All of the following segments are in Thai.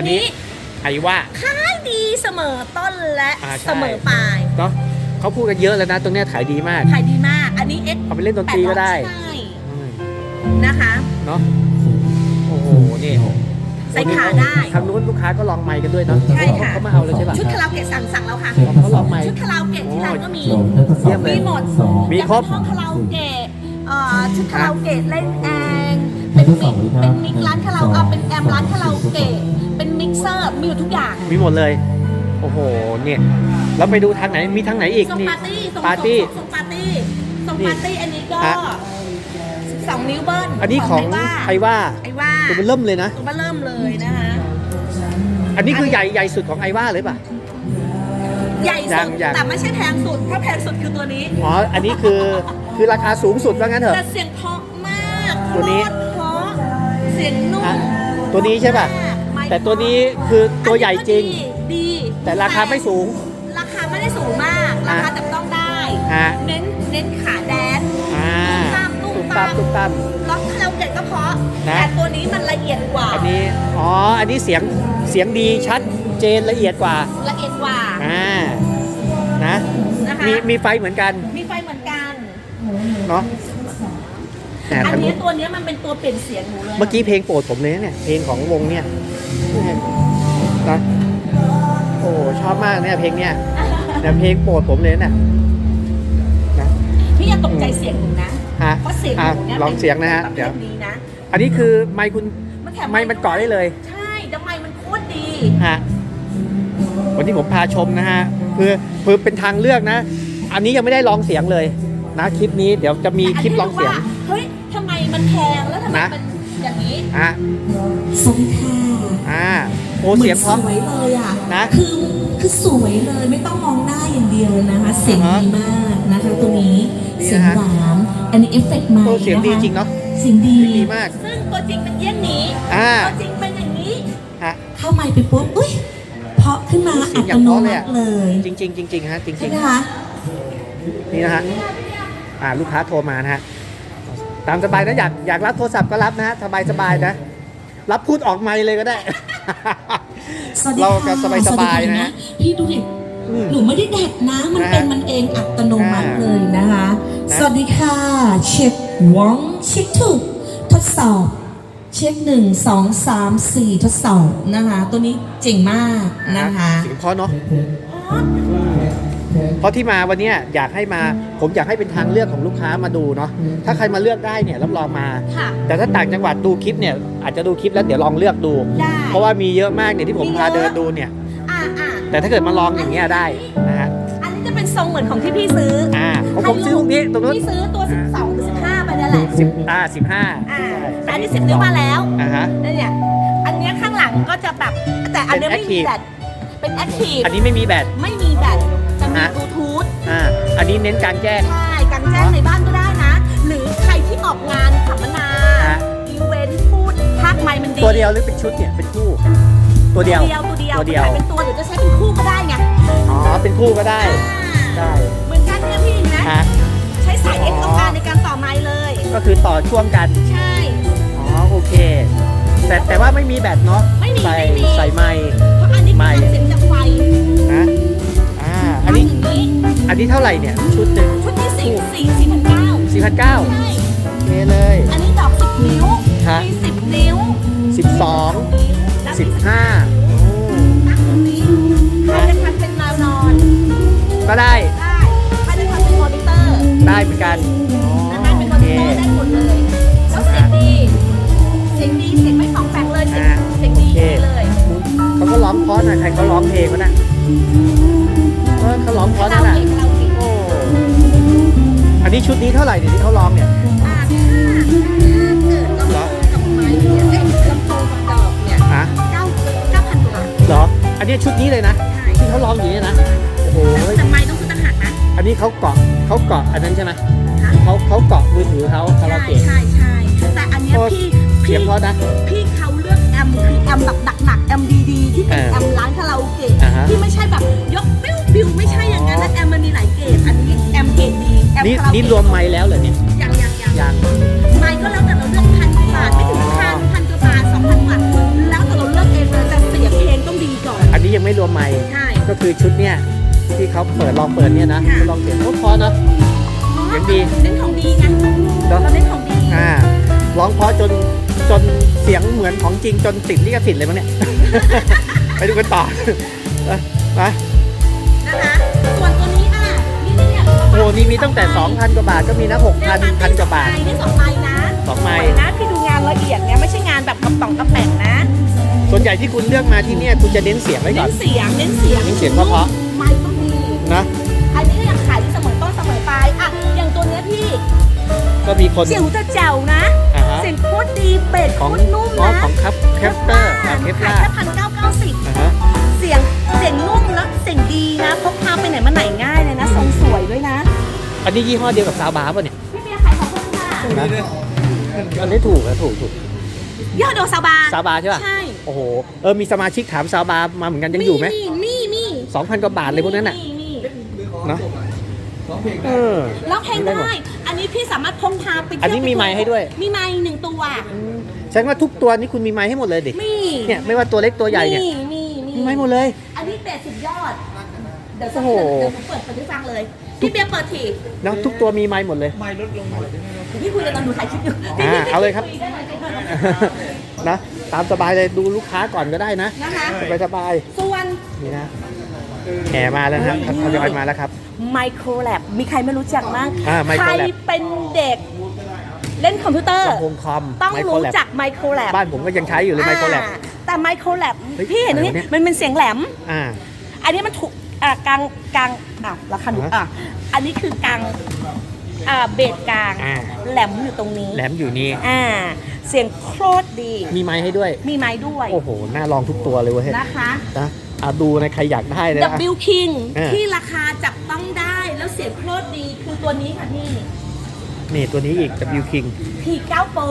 อันนี้ไอ้ว่าขายดีเสมอต้นและอ่าใช่ เสมอปลายเนาะเขาพูดกันเยอะแล้วนะ ตรงเนี้ยขายดีมาก ขายดีมาก อันนี้ X เอาไปเล่นดนตรีก็ได้ใช่อืมนะคะ เนาะโอ้โหนี่ใส่ขาได้ ทางนู้นลูกค้าก็ลองไมค์กันด้วยเนาะใช่ค่ะ เขามาเอาเลยใช่ป่ะ ชุดคาราโอเกะสั่งสั่งแล้วค่ะ เขาลองไมค์ชุดคาราโอเกะที่ร้านก็มี เยี่ยมเลยมีหมดมีครบ อยากเป็นห้องคาราโอเกะเอ่อชุดคาราโอเกะเล่นเอง เป็นมิกเป็นมิกร้านคาราโอเกะเป็นแอมร้านคาราโอเกะเป็นมิกเซอร์มีอยู่ทุกอย่างมีหมดเลย โอ้โห เนี่ย แล้วไปดูทางไหน มีทางไหนอีกส่งนี่ ปาร์ตี้ส่งปาร์ตี้ส่งปาร์ตี้ส่งนี่ปาร์ตี้อันนี้ก็ฮะสองนิ้วเบิ้ลอันนี้ของไว่าใครว่าไอว่าตัวมันเริ่มเลยนะ ตัวมันเริ่มเลยนะคะ อันนี้คือใหญ่ใหญ่สุดของไอว่าเลยป่ะ ใหญ่ยัสุงดยัง แต่ไม่ใช่แพงสุดถ้าแพงสุดคือตัวนี้ อ๋อ อันนี้คือ คือราคาสูงสุดว่างั้นเถอะ แต่เสียงเพราะมากตัวนี้เพราะเสียงนุ่มอะตัวนี้ใช่ป่ะ มากไม่แต่ตัวนี้คือตัวใหญ่จริงอันนี้ก็ดีดี แต่ราคาไม่สูง ราคาไม่ได้สูงมาก ราคาอะจับต้องได้ ฮะ เน้นเน้นขาแดน อ่าตุ้ตุ้มมตาตามมตุ้มตาม ล็อกคาราโอเกะก็เพราะ นะ แต่ตัวนี้มันละเอียดกว่า อันนี้ อ๋อ อันนี้เสียง เสียงดีชัดเจนละเอียดกว่า ละเอียดกว่า อ่า นะ นะคะ มี มีไฟเหมือนกัน มีไฟเหมือนกัน เนาะ แต่อันทางนี้นู้นตัวเนี้ยมันเป็นตัวเปลี่ยนเสียงหนูเลยเมื่อกี้เพลงโปรดผมเลยนะเนี่ย เพลงของวงเนี่ยนะโอ้ชอบมากเนี่ยเพลงเนี่ยเนี่ยเพลงโปรดผมเลยนะนะ พี่อย่าตกใจเสียงหนูนะ ฮะเพราะเสียงหอะนูเนี่ยลองเสียงนะฮะเป็นเดี๋ยวประภทนี้นะอันนี้คือไมค์คุณมันแถมไมค์มันเกาะได้เลยใช่แล้วไมค์มันโคตรดีฮะวันนี้ผมพาชมนะฮะคือคือเป็นทางเลือกนะ อันนี้ยังไม่ได้ลองเสียงเลย นะคลิปนี้เดี๋ยวจะมีคลิปลองเสียง แต่นนี้รู้ว่าเฮ้ยทำไมมันแพงแล้วทำไมนะ มันอย่างนี้ อะสวัสดีค่ะอ่าโอ้เสียงเพราะ หมือนสวยเลยอะนะคือคือสวยเลยไม่ต้องมองหน้าอย่างเดียวนะคะ เสียงอ่าฮะดีมากนะคะตัวนี้ดีเสียงนะฮะหวานอันนี้เอฟเฟกต์ใหม่โอ้เสียงดีนะคะจริงเนาะเสียงดีเสียงดีมาก ซึ่งตัวจริงเป็นเยี่ยงนี้อ่าตัวจริงเป็นอย่างนี้ ฮะ เข้าไมค์ไปปุ๊บอุ้ยเพราะขึ้นมาเสีอัยงอย่าตงโนเพราะเลยมัอะ ติเลยจริงจริงๆจริงๆฮะจริใช่งไหมคะ ๆนี่นะฮะอ่าลูกค้าโทรมานะฮะ ตามสบายนะอยากอยากรับโทรศัพท์ก็รับนะฮะสบายสบายๆนะ รับพูดออกไมค์เลยก็ได้ สวัสดีเราค่ะก็สบายๆสวัสดีนะ พี่ดูดิอืมหนูไม่ได้แดกนะ มันนะฮะเป็นมันเองอัตโนมัติอ่าเลยนะคะนะสวัสดีค่ะ เช็ควองเช็คถูกทดสอบ เช็คหนึ่งสองสามสี่ทดสอบนะคะ ตัวนี้เจ๋งมากนะคะเสียงเพราะเนาะ เพราะที่มาวันเนี้ยอยากให้มาผมอยากให้เป็นทางเลือกของลูกค้ามาดูเนาะถ้าใครมาเลือกได้เนี่ยรับรองมาค่ะแต่ถ้าต่างจังหวัดดูคลิปเนี่ยอาจจะดูคลิปแล้วเดี๋ยวลองเลือกดูได้เพราะว่ามีเยอะมากเนี่ยที่ผมพาเดินดูเนี่ยอ่าอ่าแต่ถ้าเกิดมาลองอย่างเงี้ยได้นะฮะอันนี้จะเป็นทรงเหมือนของที่พี่ซื้ออ่าของผมซื้อตรงนี้ตรงนู้นพี่ซื้อตัว 12หรือ15ไปนั่นแหละสิบอ่าสิบห้าอ่าแต่อันนี้10นิ้วมาแล้วอ่าฮะนั่นเนี่ยอันเนี้ยข้างหลังก็จะแบบแต่อันเนี้ยเป็นไม่มี active แบตเป็นแอคทีฟอันนี้ไม่มีแบตไม่มีแบตจะมี ฮะ บลูทูธอ่า อันนี้เน้นกลางแจ้ง ใช่กางแจ้งในบ้านก็ได้นะ หรือใครที่ออกงานสัมมนาฮะ อีเวนต์พูดภาคไมค์มันดีตัวเดียวหรือเป็นชุดเนี่ยเป็นคู่ ตัวเดียว ตัวเดียวตัวเดียว ขายเป็นตัวหรือจะใช้เป็นคู่ก็ได้ไงอ๋อเป็นคู่ก็ได้ได้เหมือนกันเนี่ยพี่นะฮะใช้สายอ๋เอ็อกซ์ต้องการในการต่อไมค์เลย ก็คือต่อช่วงกันใช่ อ๋อโอเค แต่แต่ว่าไม่มีแบตเนาะไม่มีใส่ไม่มี ใส่ไม้เพราะอันนี้ไมคือค์ทำเสียงจากไฟนะ อ่าอันนี้ทำอย่างนี้ อันนี้เท่าไหร่เนี่ย ชุดหนึ่งชุดที่สี่สี่สี่พันเก้าสี่พันเก้าใช่โอเคเลย อันนี้ดอกสิบนิ้วฮะ มีสิบนิ้วสิบสองแล้วสิมีบห้าตั้งตรงนี้ใครจะทำเป็นแนวนอนก็ได้ได้ใครจะทำเป็นมอนิเตอร์ได้เหมือนกันอ๋อนะคะเป็นมโออเคนิเตอร์ได้หมดเลยแล้วเสียงดีเสียงดีเสียงไม่ฟองแฟงเลยเสียงอ่าเสียงดีโอเคเลย เขาก็ร้องเพราะนะใครเขาร้องเพลงวะน่ะเออเขาร้องเพราะเรานั่นน่ะเก่งเราเก่งโอ้อันนี้ชุดนี้เท่าไหร่เนี่ยที่เขาร้องเนี่ยอ่าถ้าถ้าเกิดเรากับไม้เนี่ยไอ้ลำโพงกับดอกเนี่ยฮะเก้าเก้าพันกว่าบาทเหรอ อันนี้ชุดนี้เลยนะใช่ที่เขาร้องอยู่เนี่ยนะ โอ้โหแต่ไม้ต้องซื้อต่างหากนะ อันนี้เขาเกาะเขาเกาะอันนั้นใช่ไหมค่ะเขาเขาเกาะมือถือเขาคาราใช่โอเกะใช่ใช่แต่อันเนี้ยโอ้พี่เสีพี่ยงเพราะนะพี่เขาเลือกแอมคือแอมแบบหนักๆแอมดีๆที่เป็นเออแอมร้านคาราโอเกะอ่าฮะที่ไม่ใช่แบบยกปิ้ว ปิ้วไม่ใช่อย่างนั้นนะแอมมันมีหลายเกรดอันนี้แอมเกรดดีแอมนี่คาราโอเกะนี่รวมไม้แล้วเหรอเนี่ยยังยังยังยังไม้ก็แล้วแต่เราเลือกพันกว่าบาทไม่ถึงพันพันกว่าบาทสองพันกว่าบาทแล้วแต่เราเลือกเองเลยแต่เสียงก็คือชุดเนี่ยที่เขาเปิดลองเปิดเนี่ยนะค่ะ ลองเสียงโอ้พอเนอะเสียงดีเน้นของดีไงเนอะเราเน้นของดีอ่าร้องเพราะจนจนเสียงเหมือนของจริงจนติดลิขสิทธิ์เลยมั้งเนี่ย ไปดูกันต่อเออม นี่มีตั้งแต่ 2,000 กว่าบาทก็มีนะ6,000พันกว่าบาท นี่สองใบนะสองไมสล์วยนะพี่ดูงานละเอียดไงไม่ใช่งานแบบกระป๋องกระแป๋งนะส่วนใหญ่ที่คุณเลือกมาที่เนี่ยคุณจะเน้นเสียงไว้ก่เน้อนน เสียงเน้นเสียงเน้นเสียงเพราะ ไม่ต้องดีนะอันนี้ก็ยังขายที่เสมอต้นเสมอปลายอะอย่างตัวเนี้ยพี่ก็มีคนเสียงจะแจ๋วนะ อ่าฮะเสียงโคตรดีเบสขโคองตรนุ่มอ๋อนะของครับแคปเตอร์อ่าเคปขาล่ายแค่พันเก้าเก้าสิบ อ่าฮะ เสียงเสียงนุ่มแล้วเสียงดีนะพกพาไปไหนมาไหนง่ายเลยนะทรงสวยด้วยนะ อันนี้ยี่ห้อเดียวกับซาวบาร์ป่ะเนี่ยพี่เบียร์ขายของเพิ่มค่ะนะอันนี้ถูกนะถูกถูกยอดโดซาบาซาวบาร์ใช่ป่ะใช่โอ้โหเออมีสมาชิกถามซาวบาร์มาเหมือนกันยังอยู่ไหมมีมีมีสองพันกว่าบาทเลยพวกนั้นน่ะมีมีเนาะเออร้องเพลงได้หมดได้อันนี้พี่สามารถพกพาไปเที่ยวอันนี้มีไมค์ให้ด้วย มีไมค์หนึ่งตัวฉันว่าทุกตัวนี่คุณมีไม้ให้หมดเลยดิมีเนี่ยไม่ว่าตัวเล็กตัวใหญ่เนี่ยมีมีมีมีไม้หมดเลย อันนี้เป็ดสุดยอด เดี๋ยวสักโอ้โหเดี๋ยวผมเปิดเปิดให้ฟังเลย พี่เบียร์เปิดทีเนาะทุกตัวมีไม้หมดเลยพี่คุยกันตอนดูถ่ายคลิปอยู่อ่าเอาเลยครับคุได้เลยได้เลยนะ ตามสบายเลยดูลูกค้าก่อนก็ได้นะนะคะสบายสบายส่วนๆนี่นะแห่มาแล้วนะครับทยอยมาแล้วครับไมโครแลบมีใครไม่รู้จักมั้งอ่า Microlab ใครเป็นเด็กเล่นคอมพิวเตอร์ลำโพงคอมต้องไมโครรู้แลบจักไมโครแลบบ้านผมก็ยังใช้อยู่เลยไมโครแลบแต่ไมโครแลบเฮ้ยพี่เห็นตรงนี้อะไรวะเนี่ยมันเป็นเสียงแหลมอ่าอันนี้มันถูก อ่ากลางกลางอะราคาหนูฮะอะอันนี้คือกลางอ่าเบสกลาง อ่า แหลมอยู่ตรงนี้ แหลมอยู่นี่ อ่า เสียงโคตรดี มีไม้ให้ด้วย มีไม้ด้วยโอ้โห น่าลองทุกตัวเลยเว้ยนะคะ นะอะดูนะใครอยากได้เลยนะ W King เออที่ราคาจับต้องได้แล้วเสียงโคตรดีคือตัวนี้ค่ะพี่ นี่ตัวนี้อีก W King P9 Pro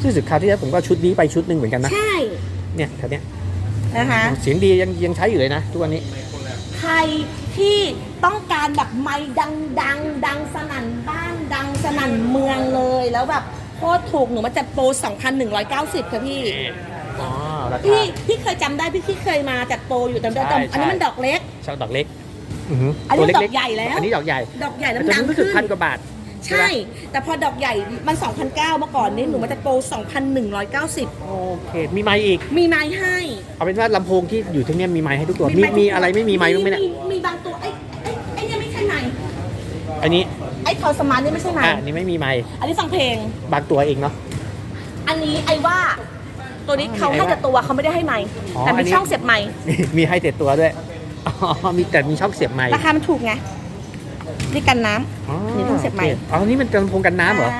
ที่สุดคราวที่แล้วผมก็เอาชุดนี้ไปชุดหนึ่งเหมือนกันนะ ใช่ เนี่ยแถวเนี้ย นะคะ เสียงดียังยังใช้อยู่เลยนะทุกวันนี้ ใครที่ต้องการแบบไม้ดังดังดังสนั่นบ้านดังสนั่นเมืองเลย แล้วแบบโคตรถูกหนูมาจัดโปร2,190ค่ะพี่ อ๋อราคา พี่พี่เคยจำได้พี่พี่เคยมาจัดโปรอยู่แต่แต่ใช่ อันนี้ใช่มันดอกเล็ก ช่างดอกเล็ก อือหืออันนี้ตัวเล็ดอกใหญ่แล้ว อันนี้ดอกใหญ่ดอกใหญ่แล้วแต่มันตัวดังนี้รู้สึกขึ้นพันกว่าบาท ใช่ แต่พอดอกใหญ่มัน 2,009เมื่อก่อนนี้หนูมาจัดโปร2,190 โอเค มีไม้อีก มีไม้ให้ เอาเป็นว่าลำโพงที่อยู่ที่เนี่ยมีไม้ให้ทุกตัว มีไทุกมีอะไรไม่มีไม้บ้างไหมเนี่ย มีบางตัวไอ้ไอ้ไอ้เนี่ยไม่ใช่ไม้อันนี้ ไอ้ทอสมาร์ทเนี่ยไม่ใช่ไม้อ่าอันนี้ไม่มีไม้อันนี้ฟังเพลง บางตัวเองเนาะ อันนี้ไอ้ว่า ตัวนี้เขาให้แต่ตัวเขาไม่ได้ให้ไม้อ๋อแต่อัมีนนี้ ช่องเสียบไม้มีมีให้เต็ดตัวด้วย อ๋อ มีแต่มีช่องเสียบไม้ ราคามันถูกไง นี่กันน้อ๋อมีช่องเสียบไมค์โอคอ๋อ นี่มันลำโพงกันำน้ำเหรอา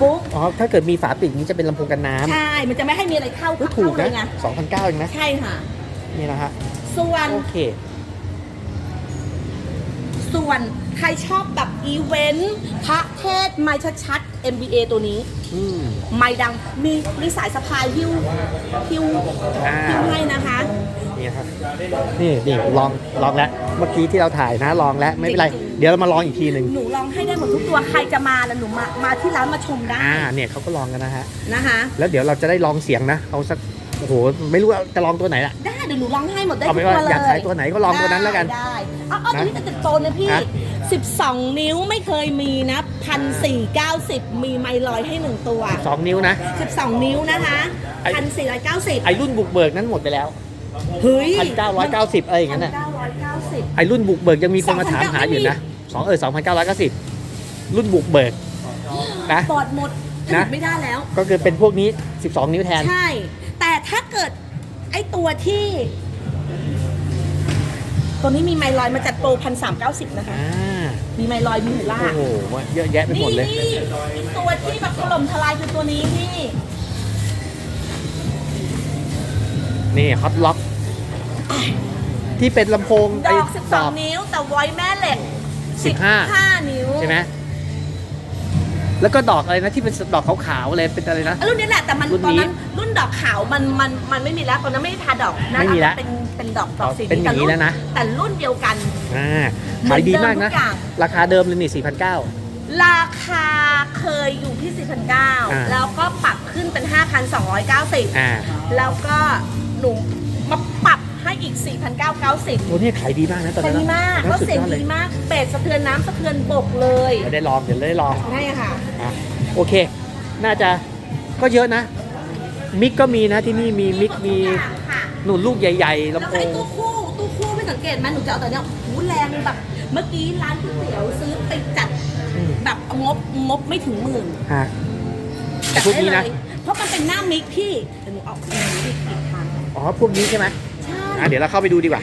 ปุ๊บ อ๋อ ถ้าเกิดมีฝาปิดนี้จะเป็นลำโพงกันน้ำใช่ มันจะไม่ให้มีอะไรเข้าเฮ้ยเข้าถูกเลนะยไงสองพันเก้าเองนะ ใช่ค่ะ นี่นะฮะ ส่วน โอเค ส่วนใครชอบแบบอีเวนต์พระเทศไม้ชัดๆ MBA ตัวนี้ อืม ไม้ดัง มีมีสายสะพายหิ้วหิ้วอ่า หิ้วให้นะคะ นี่ครับนี่นี่ลองลองแล้วเมื่อกี้ที่เราถ่ายนะลองแล้วไม่เป็นไร เดี๋ยวเรามาลองอีกทีหนึ่งหนูลองให้ได้หมดทุกตัวใครจะมาแล้วหนูมามาที่ร้านมาชมได้อ่าเนี่ยเขาก็ลองกันนะฮะนะคะแล้วเดี๋ยวเราจะได้ลองเสียงนะเอาสักโอ้โหไม่รู้ว่าจะลองตัวไหนล่ะได้เดี๋ยวหนูลองให้หมดได้เอาทุเป็นกว่าตัวเลยอยากขายตัวไหนก็ลองตัวนั้นแล้วกัน ได้เอาเอาตัวนี้จะติดโตนะพี่ ฮะ 12 นิ้วไม่เคยมีนะพันสี่เก้าสิบมีไมลอยให้หนึ่งตัว สองนิ้วนะ 12 นิ้วนะคะไอ้ พันสี่ร้อยเก้าสิบไอรุ่นบุกเบิกนั้นหมดไปแล้ว เฮ้ยพันเก้าร้อยเก้าสิบอะไรอย่างนั้นพัน่ะนเก้าร้อยเก้าสิบไอรุ่นบุกเบิกยังมีคนมาถามหาอยู่นะสองเออสองพันเก้าร้อยเก้าสิบรุ่นบุกเบิกนะปอดหมดผนะลิตไม่ได้แล้ว ก็คือเป็นพวกนี้ 12 นิ้วแทน ใช่ แต่ถ้าเกิดไอตัวที่ ตัวนี้มีไมลอยมาจัดโปรพันสามเก้าสิบนะคะอ่ามีไมลอยมีหูล่า โอ้โหเยอะแยะไปหมดเลย นี่นี่อีกตัวที่แบบถล่มทลายคือตัวนี้พี่ นี่ฮอตล็อก ที่เป็นลำโพงดไอ้อก 12 นิ้ว แต่ไว้แม่เหล็ก15 15 นิ้ว ใช่ไหมแล้วก็ดอกอะไรนะที่เป็นดอกขาวๆอะไรเป็นอะไรนะอะรุ่นนี้แหละแต่มันรุ่นตอนนี้นั้นรุ่นดอกขาวมันมันมันไม่มีแล้วตอนนั้นไม่ได้ทาดอกนะไม่มีแล้วเป็นเป็นดอกดอกสีเป็นอย่างนี้แล้วนะแต่รุ่นเดียวกันอ่าขายดีมากนะเหมือนเดิมทุกอย่างราคาเดิมเลยนี่4,900ราคาเคยอยู่ที่อ่า4,900แล้วก็ปรับขึ้นเป็น5,290อ่าแล้วก็หนูมาปรับให้ อีก 4,990 โอ้เนี่ยขายดีมากนะตอนแต่นั้นดีมากน่ก็สุเสียงอลดีมากเป็ดสะเทือนน้ำสะเทือนบกเลยเดี๋ยวได้ลองเดี๋ยวได้ลองใช่ค่ะอะโอเค น่าจะก็เยอะนะ มิกก็มีนะที่นี่มีมิกมีค่ะหนุนลูกใหญ่ๆแล้วลำโพไอ้งตู้คู่ตู้คู่ไม่สังเกตไหมหนูจะเอาแต่เนี้ยหูแรงแบบ เมื่อกี้ร้านก๋วยเตี๋ยวซื้อไปจัดอืมแบบงบงบไม่ถึงหมื่นฮะ จัดพวกได้นี้เลนะยเพราะมันเป็นหน้ามิกพี่เดี๋ยวหนูเอาหนูอีกอีกทางอ๋อพวกนี้ใช่ไหมใช่อะ เดี๋ยวเราเข้าไปดูดีกว่า